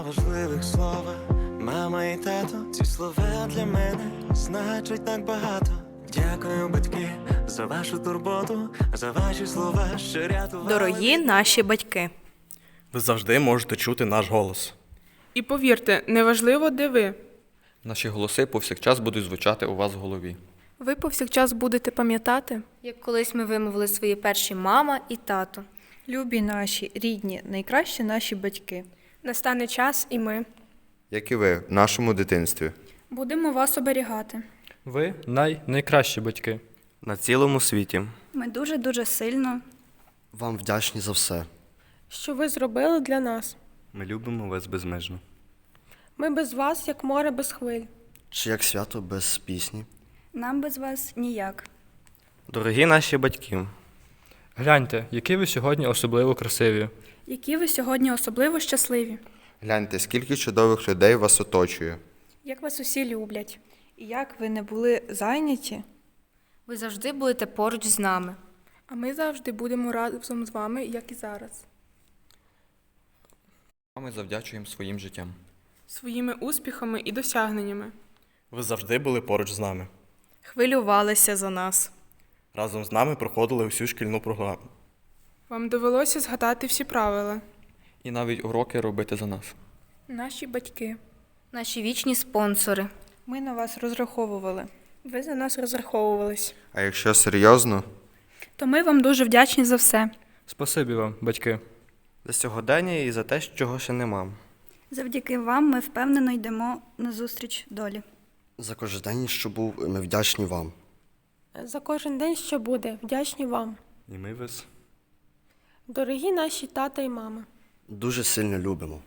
два важливих слова. Мама і тато, ці слова для мене значать так багато. Дякую, батьки, за вашу турботу, за ваші слова, що рятували. Дорогі наші батьки. Ви завжди можете чути наш голос. І повірте, неважливо, де ви. Наші голоси повсякчас будуть звучати у вас в голові. Ви повсякчас будете пам'ятати, Як колись ми вимовили свої перші мама і тато. Любі наші, рідні, найкращі наші батьки. Настане час, і ми як і ви в нашому дитинстві. будемо вас оберігати. Ви най найкращі батьки. На цілому світі. Ми дуже дуже сильно. Вам вдячні за все. Що ви зробили для нас? Ми любимо вас безмежно. Ми без вас, як море без хвиль. Чи як свято без пісні? Нам без вас ніяк. Дорогі наші батьки, Гляньте, які ви сьогодні особливо красиві. Які ви сьогодні особливо щасливі, Гляньте, скільки чудових людей вас оточує. як вас усі люблять. І як ви не були зайняті, Ви завжди будете поруч з нами. А ми завжди будемо разом з вами, як і зараз. А ми завдячуємо своїм життям. Своїми успіхами і досягненнями. ви завжди були поруч з нами. хвилювалися за нас. Разом з нами проходили всю шкільну програму. Вам довелося згадати всі правила. І навіть уроки робити за нас. Наші батьки. Наші вічні спонсори. ми на вас розраховували. Ви за нас розраховувались. А якщо серйозно, То ми вам дуже вдячні за все. Спасибі вам, батьки. За сьогодення і за те, чого ще нема. Завдяки вам ми впевнено йдемо на зустріч долі. за кожен день, що був, ми вдячні вам. За кожен день, що буде, вдячні вам. І ми вас. Дорогі наші тата і мама. Дуже сильно любимо.